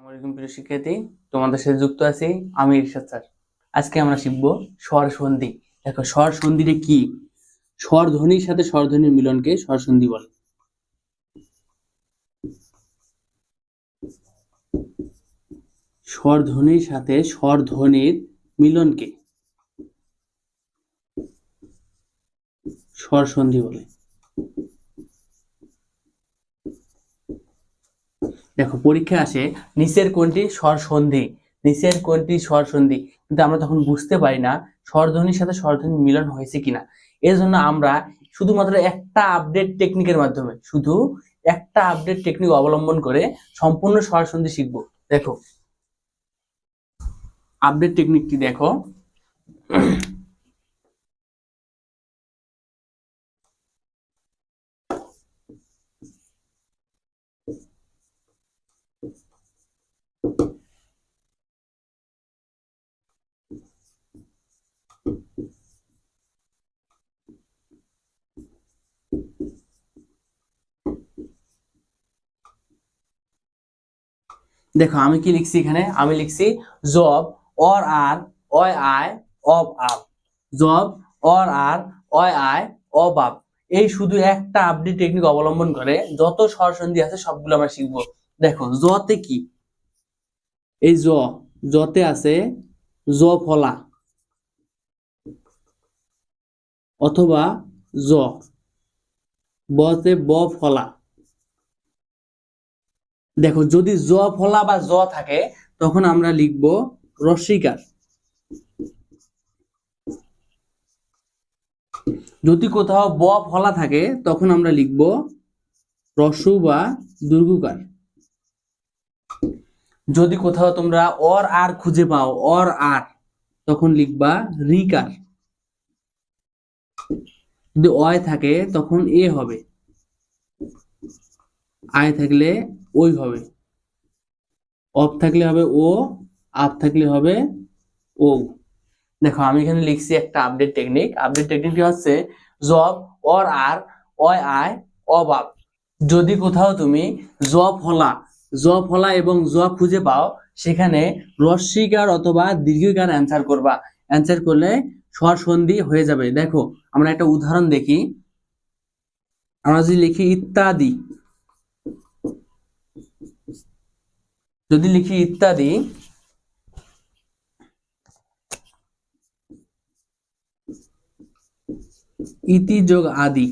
আসসালামাইকুম প্রিয় শিক্ষার্থী, তোমাদের সাথে যুক্ত আছি আমি ইরশাদ স্যার। আজকে আমরা শিখব স্বর সন্ধি। দেখো, স্বর সন্ধিটা কি? স্বর ধ্বনির সাথে স্বর ধ্বনির মিলনকে স্বর সন্ধি বলে। স্বর ধ্বনির সাথে স্বর ধ্বনির মিলনকে স্বর সন্ধি বলে। দেখো, পরীক্ষা আসে, নিচের কোনটি স্বর সন্ধি নিচের কোনটি স্বর সন্ধি কিন্তু আমরা তখন বুঝতে পারি না স্বরধ্বনির সাথে স্বরধ্বনির মিলন হয়েছে কিনা। এর জন্য আমরা শুধুমাত্র একটা আপডেট টেকনিকের মাধ্যমে, শুধু একটা আপডেট টেকনিক অবলম্বন করে সম্পূর্ণ স্বর সন্ধি শিখব। দেখো আপডেট টেকনিকটি দেখো। দেখো, আমি কি লিখছি এখানে? আমি লিখছি জব অর আর অয় আয় অব আপ। জব অর আর অয় আয় অব আপ। এই শুধু একটা আপডেট টেকনিক অবলম্বন করে যত স্বরসন্ধি আছে সবগুলো আমরা শিখব। দেখো, জতে কি? এই জ, জতে আছে জ ফলা অথবা জ। বতে ব ফলা। দেখো, যদি জ ফলা বা জ থাকে, তখন আমরা লিখব রস্বীকার যদি কোথাও ব ফলা থাকে, তখন আমরা লিখব রসু বা দুর্গুকার। যদি কোথাও তোমরা অর আর খুঁজে পাও, অর আর, তখন লিখবা রিকার। যদি অয় থাকে, তখন এ হবে। আয় থাকলে ওই হবে। অফ থাকলে হবে ও আপ থাকলে হবে ও দেখো, আমি এখানে লিখছি একটা আপডেট টেকনিক আপডেট টেকনিকটি হচ্ছে জব অর আর অয় আয় অবাব যদি কোথাও তুমি জ ফলা জ ফলা এবং জ খুঁজে পাও, সেখানে রস্বীকার অথবা দীর্ঘিকার অ্যান্সার করবা। অ্যান্সার করলে স্বর সন্ধি হয়ে যাবে। দেখো, আমরা একটা উদাহরণ দেখি। আমরা যদি লিখি ইত্যাদি, যদি লিখি ইত্যাদি, ইতি যোগ আদি।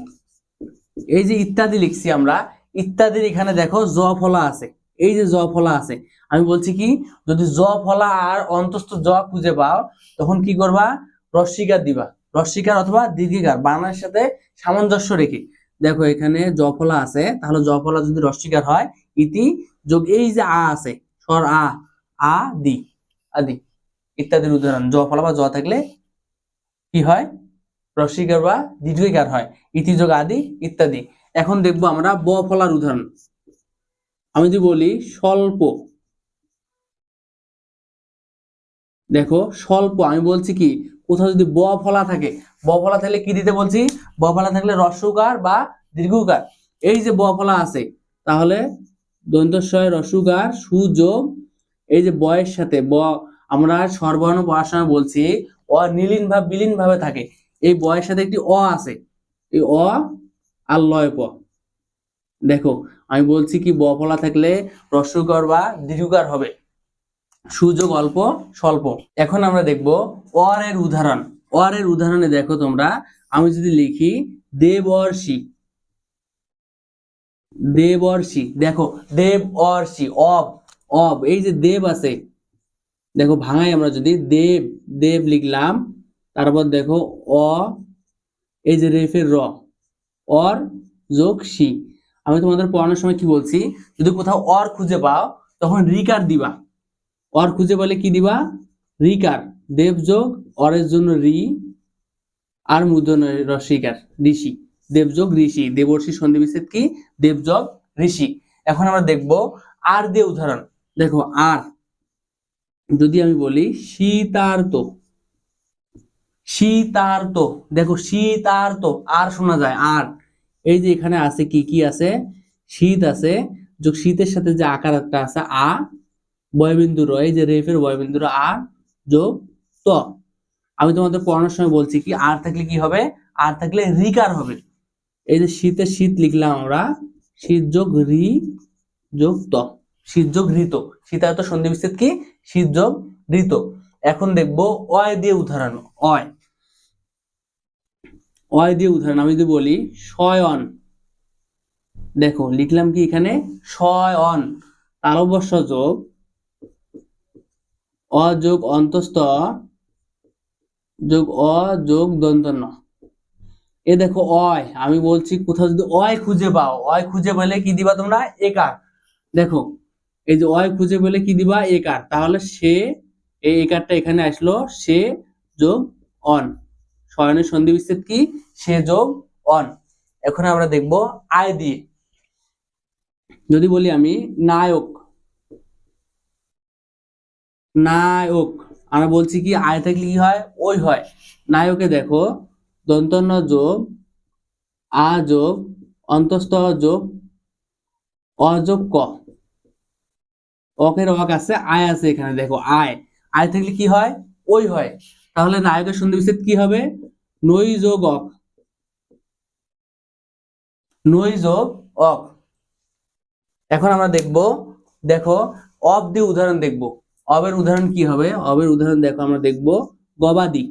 এই যে ইত্যাদি লিখছি আমরা, ইত্যাদির এখানে দেখো জ ফলা আছে। এই যে জ ফলা আছে, আমি বলছি কি, যদি জ ফলা আর অন্তস্থ জ খুঁজে পাও, তখন কি করবা? রস্বীকার দিবা। রস্বীকার অথবা দীর্ঘিকার বানানের সাথে সামঞ্জস্য রেখে। দেখো, এখানে জ ফলা আছে, তাহলে জ ফলা যদি রস্বীকার হয়, ইতি যোগ এই যে আ আছে, স্বর আ আ, দি আদি ইত্যাদির উদাহরণ। জ ফলা বা জ থাকলে কি হয়? রস্বীকার বা দীর্ঘিকার হয়, ইতি যোগ আদি ইত্যাদি। এখন দেখব আমরা ব ফলার উদাহরণ। আমি যদি বলি স্বল্প, দেখো, স্বল্প, আমি বলছি কি? কোথাও যদি ব ফলা থাকে, ব ফলা থাকলে কি দিতে বলছি? ব ফলা থাকলে রস্যকার বা দীর্ঘকার এই যে ব ফলা আছে, তাহলে দন্তস্বয় রস্যকার সুযোগ এই যে বয়ের সাথে, ব আমরা সর্বর্ণ সময় বলছি অ নীলিন ভাব বিলীন ভাবে থাকে। এই বয়ের সাথে একটি অ আছে, এই অ আর লয় প। দেখো, আমি বলছি কি, ব ফলা থাকলে রস্যকর বা দীর্ঘকার হবে। সুযোগ অল্প, স্বল্প। এখন আমরা দেখব অর এর উদাহরণ। অর এর উদাহরণে দেখো তোমরা, আমি যদি লিখি, দেবর্ষি। দেবর্ষি। দেখো দেব অর্ষি অব অব। এই যে দেব আছে, দেখো, ভাঙাই আমরা যদি দেব দেব লিখলাম, তারপর দেখো, অ, এই যে রেফের র, অর যোগ সি। আমি তোমাদের পড়ানোর সময় কি বলছি? যদি কোথাও অর খুঁজে পাও, তখন রিকার দিবা। অর খুঁজে পেলে কি দিবা? রিকার দেব যোগ অরের জন্য রি, আর মূর্ধন্য রসিকার ঋষি দেবযোগ ঋষি। দেবর্ষি সন্ধি বিচ্ছেদ কি? দেবযোগ ঋষি। এখন আমরা দেখব আর দিয়ে উদাহরণ। দেখো, আর। যদি আমি বলি শীতার্ত শীতার্ত দেখো শীতার্ত আর শোনা যায়, আর। এই যে এখানে আছে কি? কি আছে? শীত আছে। যোগ শীতের সাথে যে আকার একটা আছে, আ বয়বিন্দু র, এই যে রেফের বয়বিন্দু আর যোগ ত। আমি তোমাদের পড়ানোর সময় বলছি কি, আর থাকলে কি হবে? আর থাকলে রিকার হবে। এই যে শীতে শীত লিখলাম আমরা, শীত যোগ রি যোগ ত। শীত যোগ ঋত। শীতায়ত সন্ধি বিচ্ছেদ কি? শীত যোগ ঋত। এখন দেখব অয় দিয়ে উদাহরণ, অয়। অয় দিয়ে উদাহরণ, আমি যদি বলি শয়ন দেখো, লিখলাম কি এখানে? শয়ন তালবস্য যোগ অযোগ অন্তস্থ, যোগ অ যোগ দন্তন্য। এ দেখো অয়, আমি বলছি কোথাও যদি অয় খুঁজে পাও, অয় খুঁজে পেলে কি দিবা তোমরা? একার। দেখো, এই যে অয় খুঁজে পেলে কি দিবা? একার। তাহলে সে, এই একারটা এখানে আসলো, সে যোগ অন। শয়নের সন্ধি বিচ্ছেদ কি? সে যোগ অন। এখন আমরা দেখব আয় দিয়ে। যদি বলি আমি নায়ক নায়ক আমরা বলছি কি, আয় থাকলে কি হয়? ওই হয়। নায়কে দেখো, দন্তন্য যোগ, আ যোগ, অন্তস্থ যোগ অযোগ ক। অকের অক আছে, আয় আছে এখানে, দেখো, আয়। আয় থাকলে কি হয়? ওই হয়। তাহলে নায়কের সন্ধি বিচ্ছেদ কি হবে? নই যোগ অক। নই যোগ অক। এখন আমরা দেখব, দেখো, অব দিয়ে উদাহরণ দেখব। অবের উদাহরণ কি হবে? অবের উদাহরণ দেখো, আমরা দেখব গবাদি।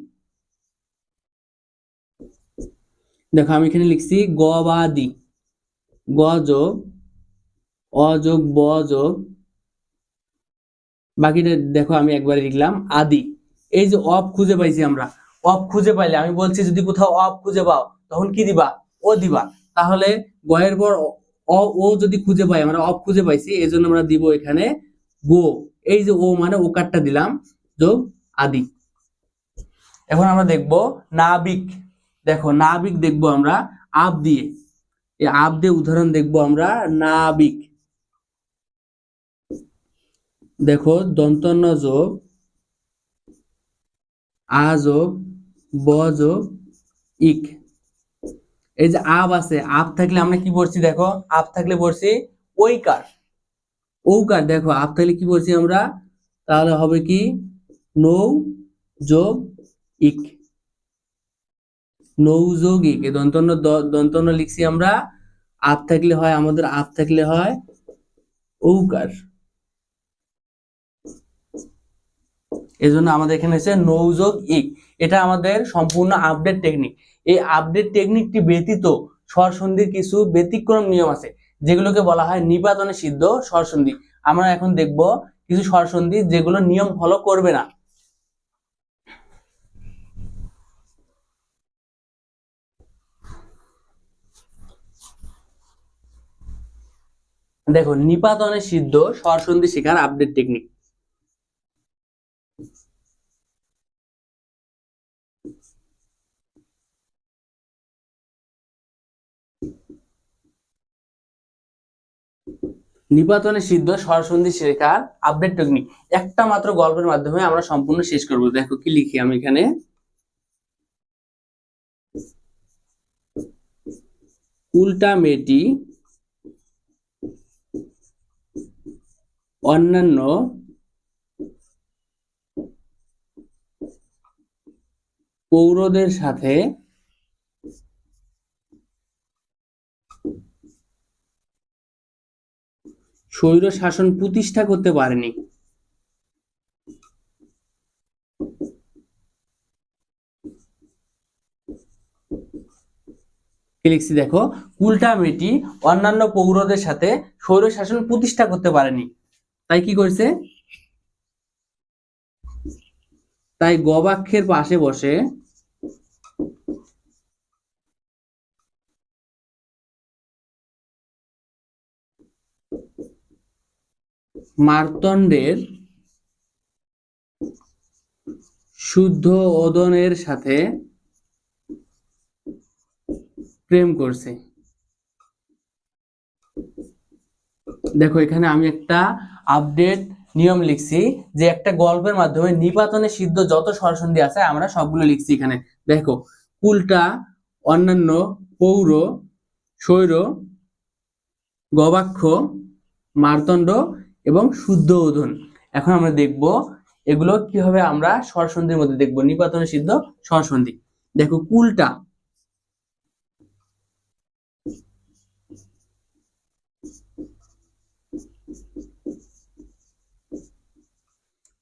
দেখো, আমি এখানে লিখছি গবাদি। গ যোগ, অ যোগ, ব যোগ। বাকিটা দেখো, আমি একবারে লিখলাম আদি। এই যে অফ খুঁজে পাইছি আমরা। অফ খুঁজে পাইলে, আমি বলছি যদি কোথাও অফ খুঁজে পাও, তখন কি দিবা? ও দিবা। তাহলে গয়ের পর অ ও যদি খুঁজে পাই, আমরা অফ খুঁজে পাইছি এই জন্য আমরা দিব এখানে গো। এই যে ও মানে ও কারটা দিলাম যোগ আদি। এখন আমরা দেখব নাবিক। দেখো, নাবিক দেখব আমরা আব দিয়ে। এই আব দিয়ে উদাহরণ দেখব আমরা নাবিক। দেখো, দন্তন্য যোগ, আ যোগ, ব যোগ, ইক। এই যে আব আছে, আব থাকলে আমরা কি পড়ছি দেখো? আব থাকলে পড়ছি ওইকার ঔকার দেখো, আপ থাকলে কি বলছি আমরা? তাহলে হবে কি? নৌ যোগ ইক। নৌ যোগ ইক দন্তন্য দন্তন্য লিখছি আমরা। আপ থাকলে হয় আমাদের, আপ থাকলে হয় ঔকার। এজন্য আমাদের এখানে হচ্ছে নৌযোগ ইক। এটা আমাদের সম্পূর্ণ আপডেট টেকনিক এই আপডেট টেকনিকটি ব্যতীত স্বরসন্ধির কিছু ব্যতিক্রম নিয়ম আছে। যেগুলোকে বলা হয় নিপাতনে সিদ্ধ স্বরসন্ধি। আমরা এখন দেখব কিছু স্বরসন্ধি যেগুলো নিয়ম ফলো করবে না। দেখো নিপাতনে সিদ্ধ স্বরসন্ধি শেখার আপডেট টেকনিক নিপাতনে সিদ্ধ সরসন্ধি শেখার আপডেট টেকনিক একটা মাত্র গল্পের মাধ্যমে আমরা সম্পূর্ণ শেষ করব। দেখো কি লিখি আমি এখানে। উল্টা মেয়েটি অন্যান্য পৌরদের সাথে স্বৈর শাসন প্রতিষ্ঠা করতে পারেনি। লিখছি দেখো? উল্টা মেয়েটি অন্যান্য পৌরদের সাথে স্বৈর শাসন প্রতিষ্ঠা করতে পারেনি। তাই কি করেছে? তাই গবাক্ষের পাশে বসে মার্তণ্ডের শুদ্ধ ওদনের সাথে প্রেম করছে। দেখো, এখানে আমি একটা আপডেট নিয়ম লিখছি যে একটা গল্পের মাধ্যমে নিপাতনে সিদ্ধ যত সরসন্ধি আছে আমরা সবগুলো লিখছি এখানে। দেখো, কুলটা অন্যান্য পৌর স্বৈর গবাক্ষ, মার্তণ্ড এবং শুদ্ধ ওধন এখন আমরা দেখব এগুলো কীভাবে আমরা স্বরসন্ধির মধ্যে দেখব। নিপাতনে, সিদ্ধ, স্বরসন্ধি। দেখো কুলটা।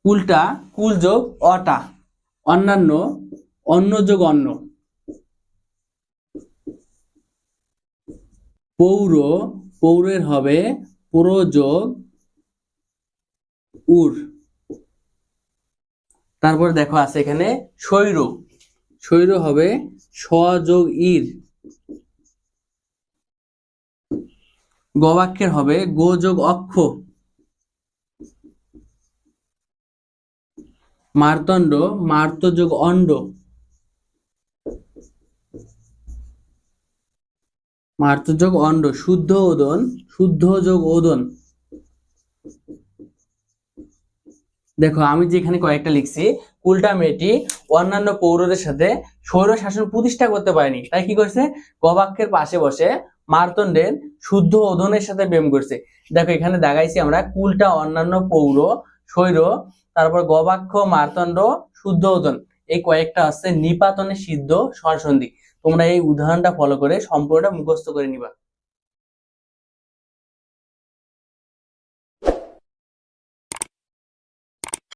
কুলটা কুল যোগ অটা। অন্যান্য অন্য যোগ অন্য পৌর, পৌরের হবে পুর যোগ উর। তারপর দেখো আছে এখানে শৈর শৈর হবে স যোগ ইর গবাক্ষের হবে গো যোগ অক্ষ মারতণ্ড মার্ত যোগ অণ্ড মার্ত যোগ অণ্ড শুদ্ধ ওদন শুদ্ধ যোগ ওদন দেখো, আমি যেখানে কয়েকটা লিখছি, কুলটা মেয়েটি অন্যান্য পৌরদের সাথে স্বৈর শাসন প্রতিষ্ঠা করতে পারেনি। তাই কি করছে? গবাক্ষের পাশে বসে মার্তণ্ডের শুদ্ধ ওদনের সাথে প্রেম করছে। দেখো, এখানে দেখাইছি আমরা কুলটা অন্যান্য পৌর, স্বৈর, তারপর গবাক্ষ, মার্তণ্ড, শুদ্ধ ওদন এই কয়েকটা আছে নিপাতনে সিদ্ধ স্বরসন্ধি। তোমরা এই উদাহরণটা ফলো করে সম্পূর্ণটা মুখস্থ করে নিবা।